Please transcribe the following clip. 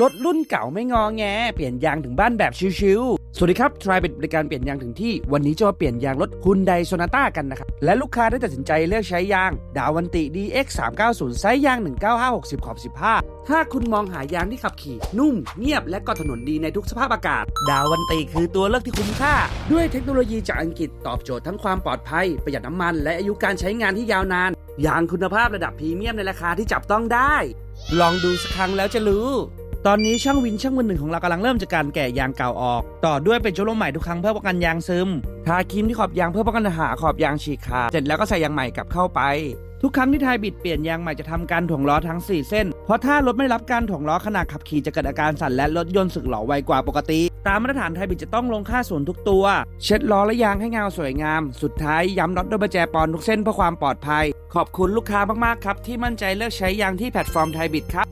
รถรุ่นเก่าไม่งอแง เปลี่ยนยางถึงบ้านแบบชิวๆ สวัสดีครับ ทรายเป็นบริการเปลี่ยนยางถึงที่ วันนี้จะมาเปลี่ยนยางรถฮุนไดโซนาต้ากันนะครับ และลูกค้าได้ตัดสินใจเลือกใช้ยาง ดาวันติ DX 390ไซส์ยาง 19560 ขอบ 15 ถ้าคุณมองหายางที่ขับขี่ นุ่ม เงียบและก็ถนนดีในทุกสภาพอากาศ ดาวันติคือตัวเลือกที่คุ้มค่า ด้วยเทคโนโลยีจากอังกฤษตอบโจทย์ทั้งความปลอดภัย ประหยัดน้ำมัน และอายุการใช้งานที่ยาวนานยางคุณภาพระดับพรีเมียมในราคาที่จับต้องได้ ลองดูสักครั้งแล้วจะรู้ ตอนนี้ช่างวินช่างมือหนึ่งของเรากำลังเริ่มจากการแกะยางเก่าออก ต่อด้วยเป็นชว์ลมใหม่ทุกครั้งเพื่อป้องกันยางซึม ทาครีมที่ขอบยางเพื่อป้องกันหาขอบยางฉีกขาดเสร็จแล้วก็ใส่ยางใหม่กลับเข้าไป ทุกครั้งที่ไทยบิดเปลี่ยนยางใหม่จะทำการถ่วงล้อทั้ง 4 เส้น เพราะถ้ารถไม่รับการถ่วงล้อขณะขับขี่จะเกิดอาการสั่นและรถยนต์สึกหลอไวกว่าปกติ ตามมาตรฐานไทยบิดจะต้องลงค่าศูนทุกตัว เช็ดล้อและยางให้เงาสวยงาม สุดท้ายย้ำน็อตด้วยประแจปอนทุกเส้นเพื่อความปลอดภัย ขอบคุณลูกค้ามากๆครับที่มั่นใจเลือกใช้ยางที่แพลตฟอร์มไทยบิดครับ